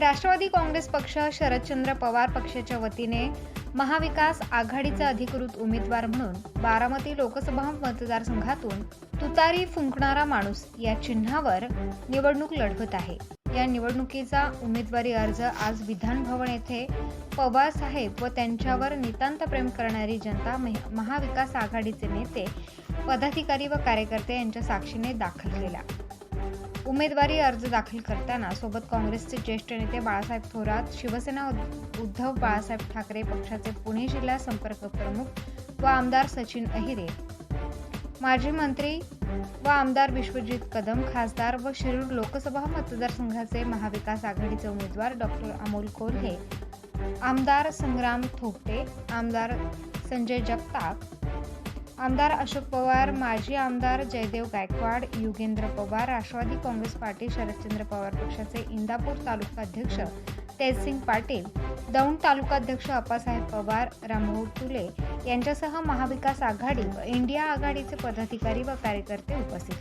राष्ट्रवादी काँग्रेस पक्ष शरदचंद्र पवार पक्षाच्या वतीने महाविकास आघाडीचा अधिकृत उमेदवार म्हणून बारामती लोकसभा मतदारसंघातून तुतारी फुंकणारा माणूस या चिन्हावर निवडणूक लढवत आहे. या निवडणुकीचा उमेदवारी अर्ज आज विधान भवन येथे पवार साहेब व त्यांच्यावर नितांत प्रेम करणारी जनता महाविकास आघाडीचे नेते पदाधिकारी व कार्यकर्ते यांच्या साक्षीने दाखल केला. उमेदवारी अर्ज दाखल करताना सोबत काँग्रेसचे ज्येष्ठ नेते बाळासाहेब थोरात शिवसेना उद्धव बाळासाहेब ठाकरे पक्षाचे पुणे जिल्हा संपर्क प्रमुख व आमदार सचिन अहिरे. माजी मंत्री व आमदार विश्वजित कदम खासदार व शिरूर लोकसभा मतदारसंघाचे महाविकास आघाडीचे उमेदवार डॉक्टर अमोल कोल्हे आमदार संग्राम थोपटे आमदार संजय जगताप आमदार अशोक पवार माजी आमदार जयदेव गायकवाड युगेंद्र पवार राष्ट्रवादी काँग्रेस पार्टी शरदचंद्र पवार पक्षाचे इंदापूर तालुकाध्यक्ष तेजसिंग पाटील दौंड तालुकाध्यक्ष अप्पासाहेब पवार रामभाऊ तुले यांच्यासह महाविकास आघाडी व इंडिया आघाडीचे पदाधिकारी व कार्यकर्ते उपस्थित